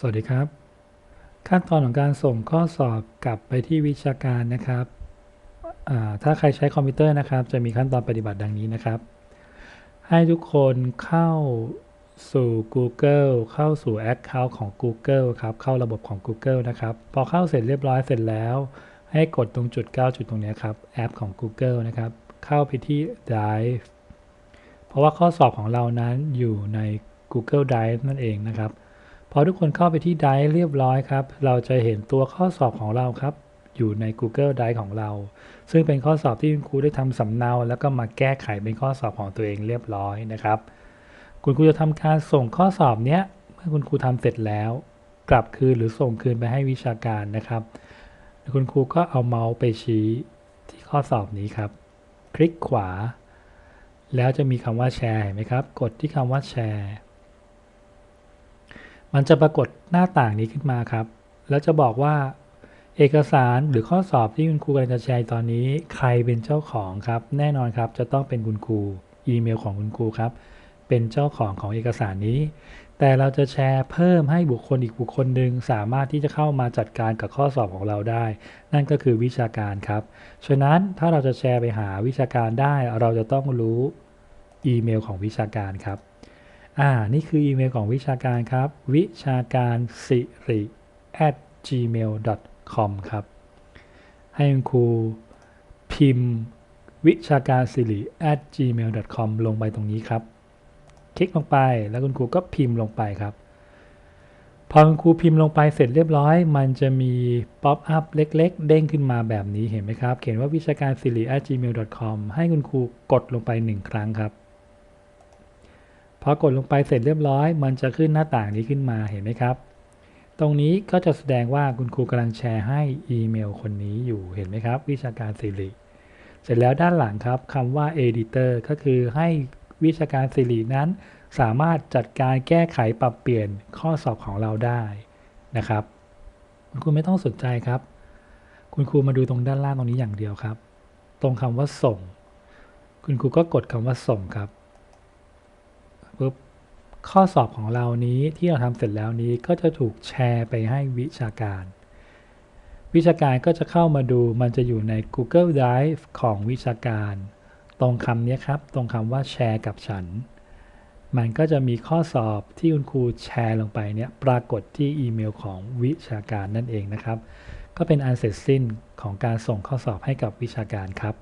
สวัสดีครับ ขั้นตอนของการส่งข้อสอบกลับไปที่วิชาการนะครับ ถ้าใครใช้คอมพิวเตอร์นะครับ จะมีขั้นตอนปฏิบัติดังนี้นะครับ ให้ทุกคนเข้าสู่ Google เข้าสู่ Account ของ Google ครับ เข้าระบบของ Google นะครับ พอเข้าเสร็จเรียบร้อยเสร็จแล้ว ให้กดตรงจุด 9 จุดตรงนี้ครับ แอปของ Google นะครับ เข้าไปที่ Drive เพราะว่าข้อสอบของเรานั้นอยู่ใน Google Drive นั่นเองนะครับ พอทุกคนเข้าไปที่ Drive เรียบร้อยครับ เราจะเห็นตัวข้อสอบของเราครับ อยู่ใน Google Drive ของเรา ซึ่งเป็นข้อสอบที่คุณครูได้ทำสำเนา แล้วก็มาแก้ไขเป็นข้อสอบของตัวเองเรียบร้อยนะครับ คุณครูจะทำการส่งข้อสอบเนี้ยเมื่อคุณครูทำเสร็จแล้ว กลับคืนหรือส่งคืนไปให้วิชาการนะครับ คุณครูก็เอาเมาส์ไปชี้ที่ข้อสอบนี้ครับ คลิกขวา แล้วจะมีคำว่าแชร์เห็นไหมครับ กดที่คำว่าแชร์ มันจะปรากฏหน้าต่างนี้ขึ้นมาครับ แล้วจะบอกว่า เอกสารหรือข้อสอบที่คุณครูกำลังจะแชร์ตอนนี้ ใครเป็นเจ้าของครับ แน่นอนครับ จะต้องเป็นคุณครูอีเมลของคุณครูครับ เป็นเจ้าของของเอกสารนี้ แต่เราจะแชร์เพิ่มให้บุคคลอีกบุคคลหนึ่งสามารถที่จะเข้ามาจัดการกับข้อสอบของเราได้ นั่นก็คือวิชาการครับ ฉะนั้นถ้าเราจะแชร์ไปหาวิชาการได้ เราจะต้องรู้อีเมลของวิชาการครับ อ่า นี่คืออีเมลของวิชาการครับ วิชาการสิริ at gmail com ครับ ให้คุณครูพิมพ์ วิชาการสิริ at gmail com ลงไปตรงนี้ครับ คลิกลงไปแล้วคุณครูก็พิมพ์ลงไปครับ พอคุณครูพิมพ์ลงไปเสร็จเรียบร้อย มันจะมีป๊อปอัพเล็ก ๆ เด้งขึ้นมาแบบนี้เห็นไหมครับ เขียนว่าวิชาการสิริ at gmail com ให้คุณครูกดลงไปหนึ่งครั้งครับ พอกดลงไปเสร็จเรียบร้อย มันจะขึ้นหน้าต่างนี้ขึ้นมาเห็นไหมครับ ตรงนี้ก็จะแสดงว่าคุณครูกำลังแชร์ให้อีเมลคนนี้อยู่เห็นไหมครับ วิชาการสิริเสร็จแล้วด้านหลังครับคำว่า editor ก็คือให้วิชาการสิรินั้น สามารถจัดการแก้ไขปรับเปลี่ยนข้อสอบของเราได้นะครับ คุณครูไม่ต้องสนใจครับ คุณครูมาดูตรงด้านล่างตรงนี้อย่างเดียวครับ ตรงคำว่าส่ง คุณครูก็กดคำว่าส่งครับ ปุ๊บข้อสอบของเรานี้ที่เราทำเสร็จแล้วนี้ก็จะถูกแชร์ไปให้วิชาการ วิชาการก็จะเข้ามาดูมันจะอยู่ใน Google Drive ของวิชาการ ตรงคำนี้ครับ ตรงคำว่าแชร์กับฉัน มันก็จะมีข้อสอบที่คุณครูแชร์ลงไปเนี่ยปรากฏที่อีเมลของวิชาการนั่นเองนะครับ ก็เป็นอันเสร็จสิ้นของการส่งข้อสอบให้กับวิชาการครับ